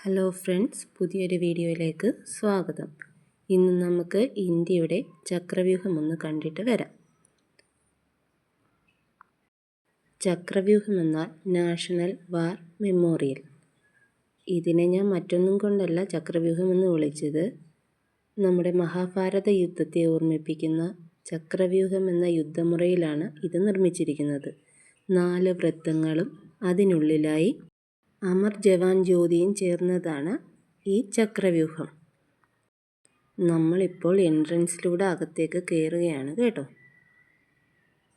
Hello friends പുതിയൊരു വീഡിയോയിലേക്ക് സ്വാഗതം. ഇന്ന് നമുക്ക് ഇന്ത്യയുടെ ചക്രവ്യൂഹം ഒന്ന് കണ്ടിട്ട് വരാം. ചക്രവ്യൂഹം എന്നാൽ നാഷണൽ വാർ മെമ്മോറിയൽ. ഇതിനെ ഞാൻ മറ്റൊന്നും കൊണ്ടല്ല ചക്രവ്യൂഹം എന്ന് വിളിച്ചത്. നമ്മുടെ മഹാഭാരത യുദ്ധത്തെ ഓർമ്മിപ്പിക്കുന്ന ചക്രവ്യൂഹം എന്ന യുദ്ധമുറയിലാണ് ഇത് നിർമ്മിച്ചിരിക്കുന്നത്. നാല് വൃത്തങ്ങളും അതിനുള്ളിലായി അമർ ജവാൻ ജ്യോതിയും ചേർന്നതാണ് ഈ ചക്രവ്യൂഹം. നമ്മളിപ്പോൾ എൻട്രൻസിലൂടെ അകത്തേക്ക് കയറുകയാണ് കേട്ടോ.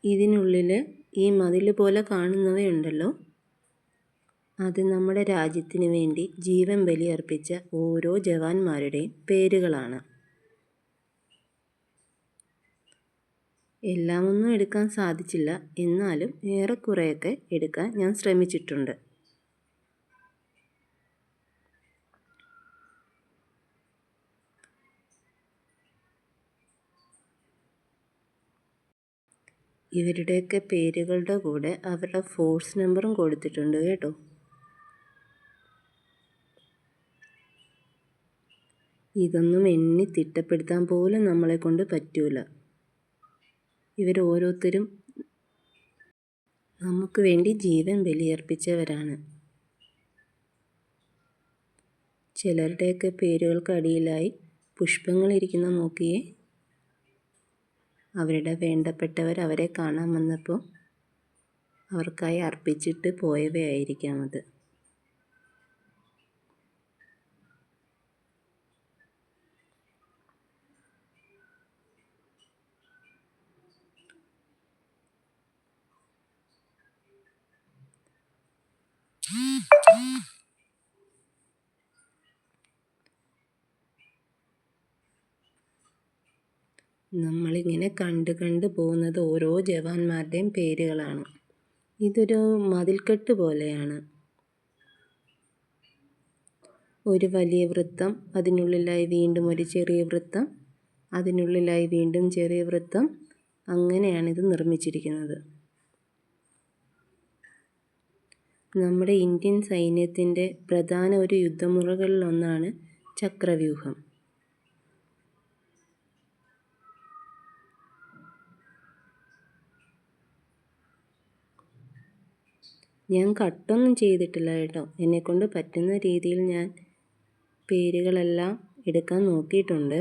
ഇതിനുള്ളിൽ ഈ മതിൽ പോലെ കാണുന്നവയുണ്ടല്ലോ. അത് നമ്മുടെ രാജ്യത്തിന് വേണ്ടി ജീവൻ ബലിയർപ്പിച്ച ഓരോ ജവാന്മാരുടെയും പേരുകളാണ്. എല്ലാമൊന്നും എടുക്കാൻ സാധിച്ചില്ല. എന്നാലും ഏറെക്കുറെയൊക്കെ എടുക്കാൻ ഞാൻ ശ്രമിച്ചിട്ടുണ്ട്. ഇവരുടെയൊക്കെ പേരുകളുടെ കൂടെ അവരുടെ ഫോഴ്സ് നമ്പറും കൊടുത്തിട്ടുണ്ട് കേട്ടോ. ഇതൊന്നും എണ്ണി തിട്ടപ്പെടുത്താൻ പോലും നമ്മളെ കൊണ്ട് പറ്റൂല. ഇവർ ഓരോരുത്തരും നമുക്ക് വേണ്ടി ജീവൻ ബലിയർപ്പിച്ചവരാണ്. ചിലരുടെയൊക്കെ പേരുകൾക്കടിയിലായി പുഷ്പങ്ങളിരിക്കുന്ന നോക്കിയേ. അവരുടെ വേണ്ടപ്പെട്ടവർ അവരെ കാണാൻ വന്നപ്പോൾ അവർക്കായി അർപ്പിച്ചിട്ട് പോയവയായിരിക്കാം അത്. നമ്മളിങ്ങനെ കണ്ട് കണ്ട് പോകുന്നത് ഓരോ ജവാന്മാരുടെയും പേരുകളാണ്. ഇതൊരു മതിൽക്കെട്ട് പോലെയാണ്. ഒരു വലിയ വൃത്തം അതിനുള്ളിലായി വീണ്ടും ഒരു ചെറിയ വൃത്തം അതിനുള്ളിലായി വീണ്ടും ചെറിയ വൃത്തം. അങ്ങനെയാണ് ഇത് നിർമ്മിച്ചിരിക്കുന്നത്. നമ്മുടെ ഇന്ത്യൻ സൈന്യത്തിന്റെ പ്രധാന ഒരു യുദ്ധമുറകളിലൊന്നാണ് ചക്രവ്യൂഹം. ഞാൻ കട്ടൊന്നും ചെയ്തിട്ടില്ല കേട്ടോ. എന്നെക്കൊണ്ട് പറ്റുന്ന രീതിയിൽ ഞാൻ പേരുകളെല്ലാം എടുക്കാൻ നോക്കിയിട്ടുണ്ട്.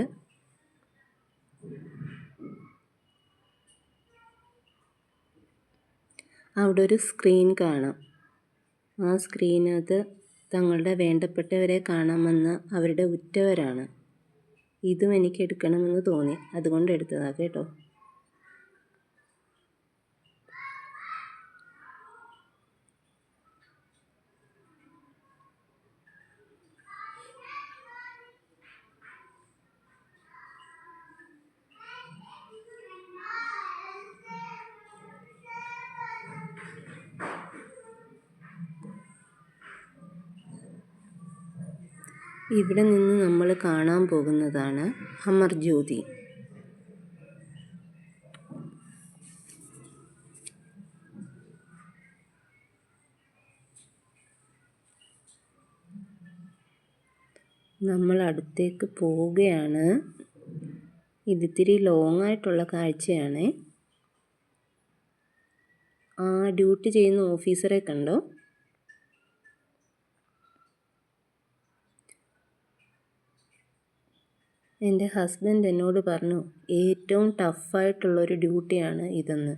അവിടെ ഒരു സ്ക്രീൻ കാണാം. ആ സ്ക്രീനകത്ത് തങ്ങളുടെ വേണ്ടപ്പെട്ടവരെ കാണാമെന്ന് അവരുടെ ഉറ്റവരാണ്. ഇതും എനിക്ക് എടുക്കണമെന്ന് തോന്നി. അതുകൊണ്ട് എടുത്തതാണ് കേട്ടോ. ഇവിടെ നിന്ന് നമ്മൾ കാണാൻ പോകുന്നതാണ് അമർജ്യോതി നമ്മൾ അടുത്തേക്ക് പോവുകയാണ്. ഇതിത്തിരി ലോങ് ആയിട്ടുള്ള കാഴ്ചയാണ്. ആ ഡ്യൂട്ടി ചെയ്യുന്ന ഓഫീസറെ കണ്ടോ? എന്റെ ഹസ്ബൻഡ് എന്നോട് പറഞ്ഞു ഏറ്റവും ടഫായിട്ടുള്ളൊരു ഡ്യൂട്ടിയാണ് ഇതെന്ന്.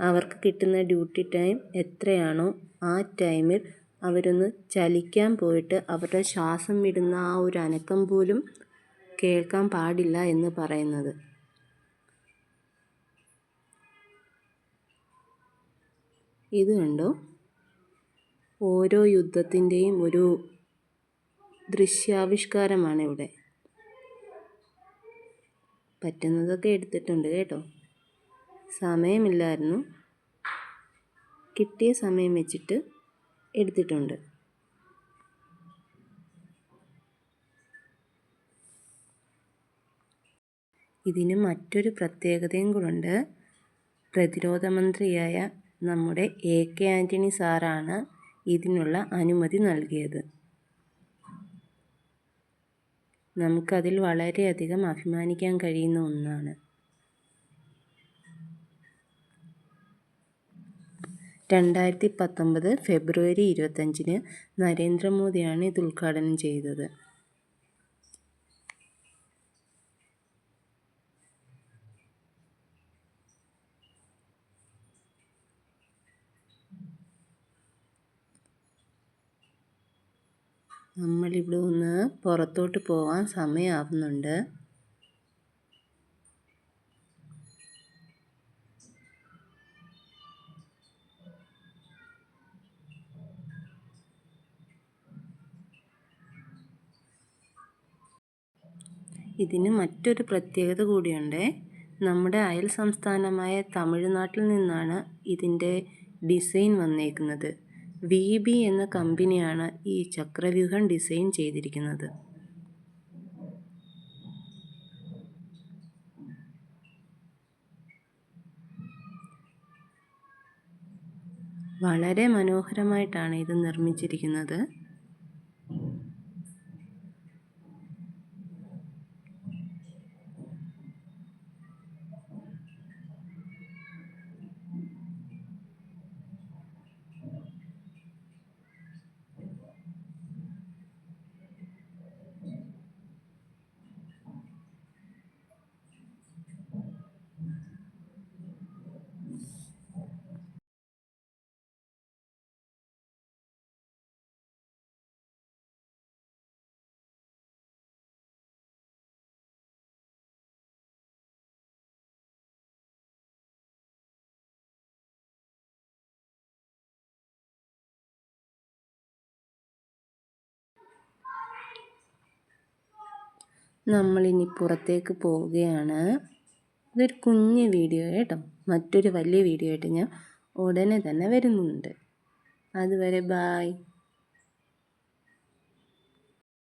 അവർക്ക് കിട്ടുന്ന ഡ്യൂട്ടി ടൈം എത്രയാണോ ആ ടൈമിൽ അവരൊന്ന് ചലിക്കാൻ പോയിട്ട് അവരുടെ ശ്വാസം വിടുന്ന ആ ഒരു അനക്കം പോലും കേൾക്കാൻ പാടില്ല എന്ന് പറയുന്നത്. ഇത് കണ്ടോ? ഓരോ യുദ്ധത്തിന്റെയും ഒരു ദൃശ്യാവിഷ്കാരമാണ് ഇവിടെ പറ്റുന്നതൊക്കെ എടുത്തിട്ടുണ്ട് കേട്ടോ. സമയമില്ലായിരുന്നു. കിട്ടിയ സമയം വെച്ചിട്ട് എടുത്തിട്ടുണ്ട്. ഇതിന് മറ്റൊരു പ്രത്യേകതയും കൂടെ പ്രതിരോധ മന്ത്രിയായ നമ്മുടെ എ കെ ആന്റണി സാറാണ് ഇതിനുള്ള അനുമതി നൽകിയത്. നമുക്കതിൽ വളരെയധികം അഭിമാനിക്കാൻ കഴിയുന്ന ഒന്നാണ്. രണ്ടായിരത്തി പത്തൊമ്പത് ഫെബ്രുവരി ഇരുപത്തഞ്ചിന് നരേന്ദ്രമോദിയാണ് ഇത് ഉദ്ഘാടനം ചെയ്തത്. നമ്മളിവിടെ ഒന്ന് പുറത്തോട്ട് പോകാൻ സമയമാവുന്നുണ്ട് ഇതിന് മറ്റൊരു പ്രത്യേകത കൂടിയുണ്ട്. നമ്മുടെ അയൽ സംസ്ഥാനമായ തമിഴ്നാട്ടിൽ നിന്നാണ് ഇതിന്റെ ഡിസൈൻ വന്നേക്കുന്നത്. വി ബി എന്ന കമ്പനിയാണ് ഈ ചക്രവ്യൂഹം ഡിസൈൻ ചെയ്തിരിക്കുന്നത്. വളരെ മനോഹരമായിട്ടാണ് ഇത് നിർമ്മിച്ചിരിക്കുന്നത്. നമ്മളിനി പുറത്തേക്ക് പോവുകയാണ്. ഇതൊരു കുഞ്ഞ് വീഡിയോ കേട്ടോ. മറ്റൊരു വലിയ വീഡിയോ ആയിട്ട് ഞാൻ ഉടനെ തന്നെ വരുന്നുണ്ട്. അതുവരെ ബായ്